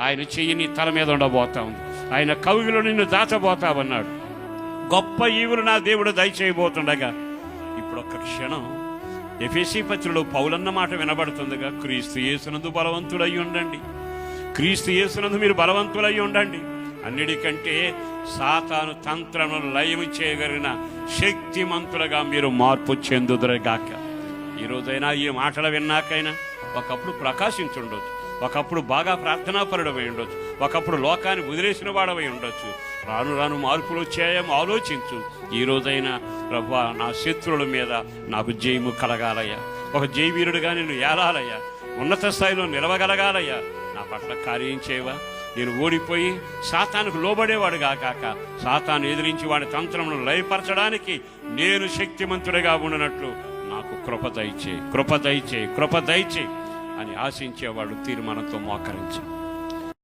ఆయన చెయ్యి నీ తల మీద ఉండబోతా ఉంది. ఆయన కవిలో నిన్ను దాచబోతావన్నాడు. గొప్ప ఈవులు నా దేవుడు దయచేయబోతుండగా ఇప్పుడు ఒక్క క్షణం ఎఫెసి పత్రిలో పౌలన్న మాట వినబడుతుందిగా క్రీస్తు యేసునందు బలవంతుడై ఉండండి. క్రీస్తు యేసునందు మీరు బలవంతులై ఉండండి. అన్నిటికంటే సాతాను తంత్రమును లయము చేయగలిగిన శక్తిమంతులుగా మీరు మార్పు చెందుదురుగాక. ఈ ఈ మాటలు విన్నాకైనా ఒకప్పుడు ప్రకాశించుండొచ్చు. ఒకప్పుడు బాగా ప్రార్థనాపరుడమై ఉండొచ్చు. ఒకప్పుడు లోకాన్ని వదిలేసిన వాడవై ఉండొచ్చు. రాను రాను మార్పులు వచ్చాయేమో ఆలోచించు. ఈ రోజైనా ప్రభా నా శత్రువుల మీద నాకు జయము కలగాలయ్యా. ఒక జయవీరుడిగా నేను ఏలాలయ్యా. ఉన్నత స్థాయిలో నిలవగలగాలయ్యా. నా పట్ల కార్యం చేయవా? నేను ఓడిపోయి సాతానికి లోబడేవాడుగా కాక సాతాను ఎదిరించి వాడి తంత్రమును లయపరచడానికి నేను శక్తిమంతుడిగా ఉండనట్లు నాకు కృప దయచే కృప దయచే కృప దయచే అని ఆశించేవాడు తీర్మానంతో మోకరించాడు.